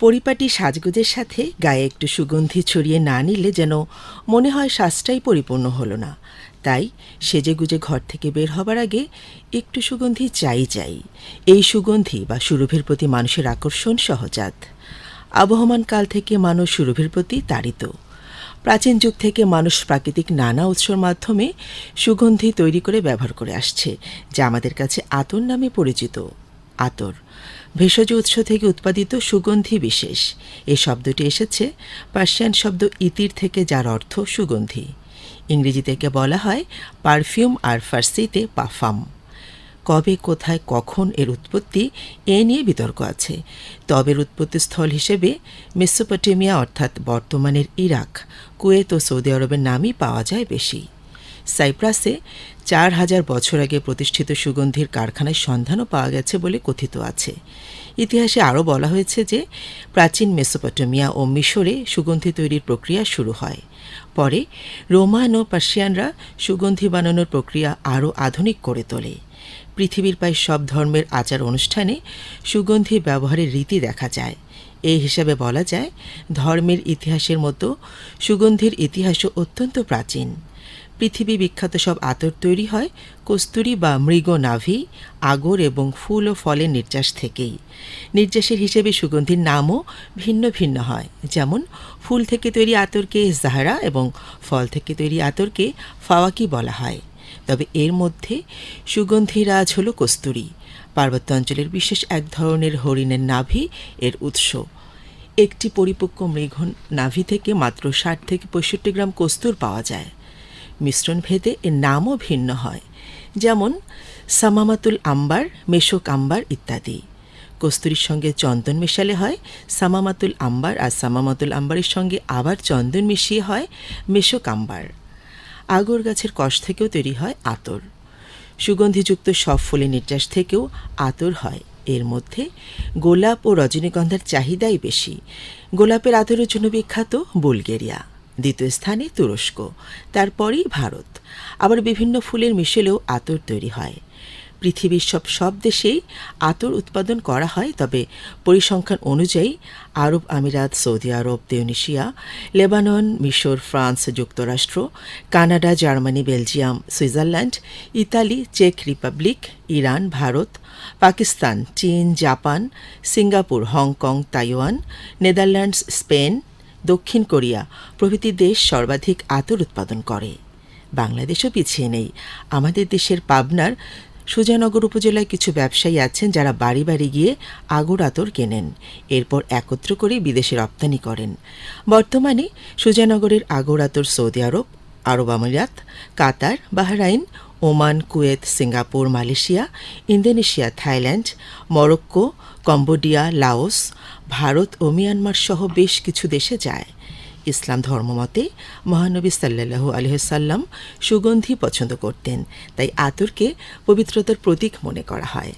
পরিপাটি সাজগোজের সাথে গায়ে একটু সুগন্ধি ছড়িয়ে না নিলে যেন মনে হয় শ্বাসটাই পরিপূর্ণ হলো না। তাই সেজেগুজে ঘর থেকে বের হবার আগে একটু সুগন্ধি চাই চাই। এই সুগন্ধি বা সুরভির প্রতি মানুষের আকর্ষণ সহজাত। আবহমান কাল থেকে মানুষ সুরভির প্রতি তাড়িত। প্রাচীন যুগ থেকে মানুষ প্রাকৃতিক নানা উৎসর মাধ্যমে সুগন্ধি তৈরি করে ব্যবহার করে আসছে, যা আমাদের কাছে আতর নামে পরিচিত। আতর। ভেষজ উৎস থেকে উৎপাদিত সুগন্ধি বিশেষ। এ শব্দটি এসেছে পার্সিয়ান শব্দ ইতির থেকে, যার অর্থ সুগন্ধি। ইংরেজি থেকে বলা হয় পারফিউম আর ফার্সিতে পাফাম কবে, কোথায়, কখন এর উৎপত্তি এ নিয়ে বিতর্ক আছে। তবের উৎপত্তিস্থল হিসেবে মেসোপটেমিয়া অর্থাৎ বর্তমানের ইরাক, কুয়েত ও সৌদি আরবের নামই পাওয়া যায় বেশি। সাইপ্রাসে চার হাজার বছর আগে প্রতিষ্ঠিত সুগন্ধির কারখানায় সন্ধানও পাওয়া গেছে বলে কথিত আছে। ইতিহাসে আরও বলা হয়েছে যে, প্রাচীন মেসোপটেমিয়া ও মিশরে সুগন্ধি তৈরির প্রক্রিয়া শুরু হয়। পরে রোমান ও পার্সিয়ানরা সুগন্ধি বানানোর প্রক্রিয়া আরও আধুনিক করে তোলে। পৃথিবীর প্রায় সব ধর্মের আচার অনুষ্ঠানে সুগন্ধি ব্যবহারের রীতি দেখা যায়। এই হিসাবে বলা যায়, ধর্মের ইতিহাসের মতো সুগন্ধির ইতিহাসও অত্যন্ত প্রাচীন। পৃথিবী বিখ্যাত সব আতর তৈরি হয় কস্তুরি বা মৃগ নাভি, আগর এবং ফুল ও ফলের নির্যাস থেকেই। নির্যাসের হিসেবে সুগন্ধির নামও ভিন্ন ভিন্ন হয়। যেমন, ফুল থেকে তৈরি আতরকে জাহরা এবং ফল থেকে তৈরি আতরকে ফাওয়াকি বলা হয়। তবে এর মধ্যে সুগন্ধিরাজ হল কস্তুরি। পার্বত্য অঞ্চলের বিশেষ এক ধরনের হরিণের নাভি এর উৎস। একটি পরিপক্ক মৃগ নাভি থেকে মাত্র ষাট থেকে পঁয়ষট্টি গ্রাম কস্তুর পাওয়া যায়। মিশ্রণ ভেদে এর নামও ভিন্ন হয়। যেমন, সামামাতুল আম্বার, মেশক আম্বার ইত্যাদি। কস্তুরীর সঙ্গে চন্দন মেশালে হয়, সামামাতুল আম্বার আর সামামাতুল আম্বারের সঙ্গে আবার চন্দন মিশিয়ে হয়, মেশক আম্বার। আগর গাছের কষ থেকেও তৈরি হয় আতর। সুগন্ধিযুক্ত সব ফুলের নির্যাস থেকেও আতর হয়। এর মধ্যে গোলাপ ও রজনীগন্ধার চাহিদাই বেশি। গোলাপের আতরের জন্য বিখ্যাত বুলগেরিয়া। দ্বিতীয় স্থানে তুরস্ক, তারপরেই ভারত। আবার বিভিন্ন ফুলের মিশেলেও আতর তৈরি হয়। পৃথিবীর সব সব দেশেই আতর উৎপাদন করা হয়, তবে পরিসংখ্যান অনুযায়ী আরব আমিরাত, সৌদি আরব, তিউনিশিয়া, লেবানন, মিশর, ফ্রান্স, যুক্তরাষ্ট্র, Canada, Germany, Belgium, Switzerland, Italy, check Republic, Iran, Bharat, Pakistan, চীন, Japan, Singapore, Hong Kong, Taiwan, Netherlands, Spain দক্ষিণ কোরিয়া প্রভৃতি দেশ সর্বাধিক আতর উৎপাদন করে। বাংলাদেশও পিছিয়ে নেই। আমাদের দেশের পাবনার সুজানগর উপজেলায় কিছু ব্যবসায়ী আছেন যারা বাড়ি বাড়ি গিয়ে আগর আতর কেনেন, এরপর একত্র করে বিদেশে রপ্তানি করেন। বর্তমানে সুজানগরের আগর আতর সৌদি আরব আরব আমিরাত, Qatar, Bahrain Oman, Kuwait, Singapore, Malaysia, Indonesia, Thailand, Morocco, Cambodia, Laos, Bharat ও মিয়ানমার সহ বেশ কিছু দেশে যায়। ইসলাম ধর্মমতে মহানবী সাল্লাল্লাহু আলহ্লাম সুগন্ধি পছন্দ করতেন, তাই আতরকে পবিত্রতার প্রতীক মনে করা হয়।